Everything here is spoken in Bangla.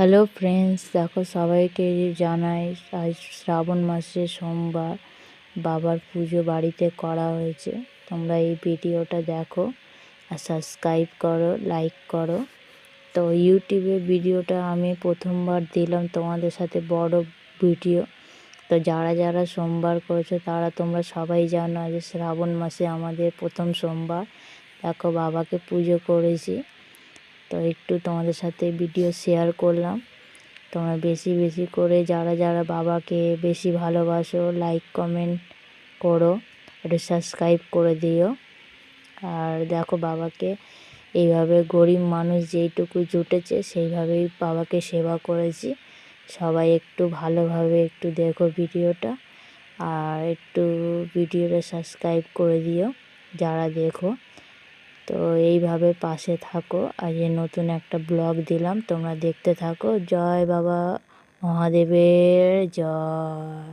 হ্যালো ফ্রেন্ডস দেখো, সবাইকে জানাই, আজ শ্রাবণ মাসে সোমবার। বাবার পুজো বাড়িতে করা হয়েছে। তোমরা এই ভিডিওটা দেখো আর সাবস্ক্রাইব করো লাইক করো। তো ইউটিউবে ভিডিওটা আমি প্রথমবার দিলাম তোমাদের সাথে বড় ভিডিও। তো যারা যারা সোমবার করেছ, তারা তোমরা সবাই জানো আজ শ্রাবণ মাসে আমাদের প্রথম সোমবার। দেখো, বাবাকে পুজো করেছি। তো একটু তোমাদের সাথে ভিডিও শেয়ার করলাম। তোমরা বেশি বেশি করে যারা যারা বাবাকে বেশি ভালোবাসো লাইক কমেন্ট করো, একটু সাবস্ক্রাইব করে দিও। আর দেখো বাবাকে এইভাবে গরিব মানুষ যেইটুকু জুটেছে, সেইভাবেই বাবাকে সেবা করেছি। সবাই একটু ভালোভাবে একটু দেখো ভিডিওটা, আর একটু ভিডিওটা সাবস্ক্রাইব করে দিও, যারা দেখো। তো এইভাবে পাশে থাকো। আজ নতুন একটা ব্লগ দিলাম, তোমরা দেখতে থাকো। জয় বাবা মহাদেবের, জয়।